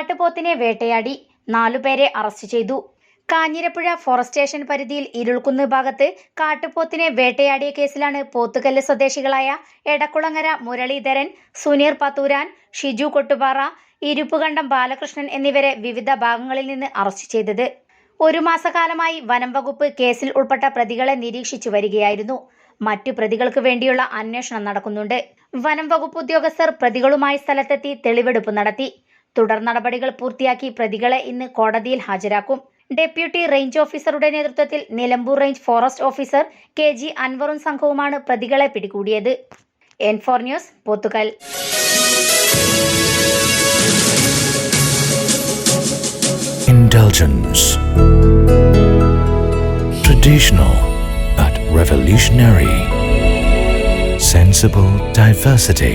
കാട്ടുപോത്തിനെ വേട്ടയാടി നാലുപേരെ അറസ്റ്റ് ചെയ്തു. കാഞ്ഞിരപ്പുഴ ഫോറസ്റ്റ് സ്റ്റേഷൻ പരിധിയിൽ ഇരുൾക്കുന്ന് ഭാഗത്ത് കാട്ടുപോത്തിനെ വേട്ടയാടിയ കേസിലാണ് പോത്തുകല്ല് സ്വദേശികളായ എടക്കുളങ്ങര മുരളീധരൻ സുനീർ പത്തൂരാൻ ഷിജു കൊട്ടുപാറ ഇരുപ്പുകണ്ടം ബാലകൃഷ്ണൻ എന്നിവരെ വിവിധ ഭാഗങ്ങളിൽ നിന്ന് അറസ്റ്റ് ചെയ്തത്. ഒരു മാസക്കാലമായി വനം വകുപ്പ് കേസിൽ ഉൾപ്പെട്ട പ്രതികളെ നിരീക്ഷിച്ചു വരികയായിരുന്നു. മറ്റു പ്രതികൾക്ക് വേണ്ടിയുള്ള അന്വേഷണം നടക്കുന്നുണ്ട്. വനം വകുപ്പ് ഉദ്യോഗസ്ഥർ പ്രതികളുമായി സ്ഥലത്തെത്തി തെളിവെടുപ്പ് നടത്തി. തുടർ നടപടികൾ പൂർത്തിയാക്കി പ്രതികളെ ഇന്ന് കോടതിയിൽ ഹാജരാക്കും ഡെപ്യൂട്ടി റേഞ്ച് ഓഫീസറുടെ നേതൃത്വത്തിൽ Nilambur range forest officer K G അൻവറും സംഘവുമാണ് പ്രതികളെ പിടികൂടിയത് N four news Pothukal. Sensible diversity.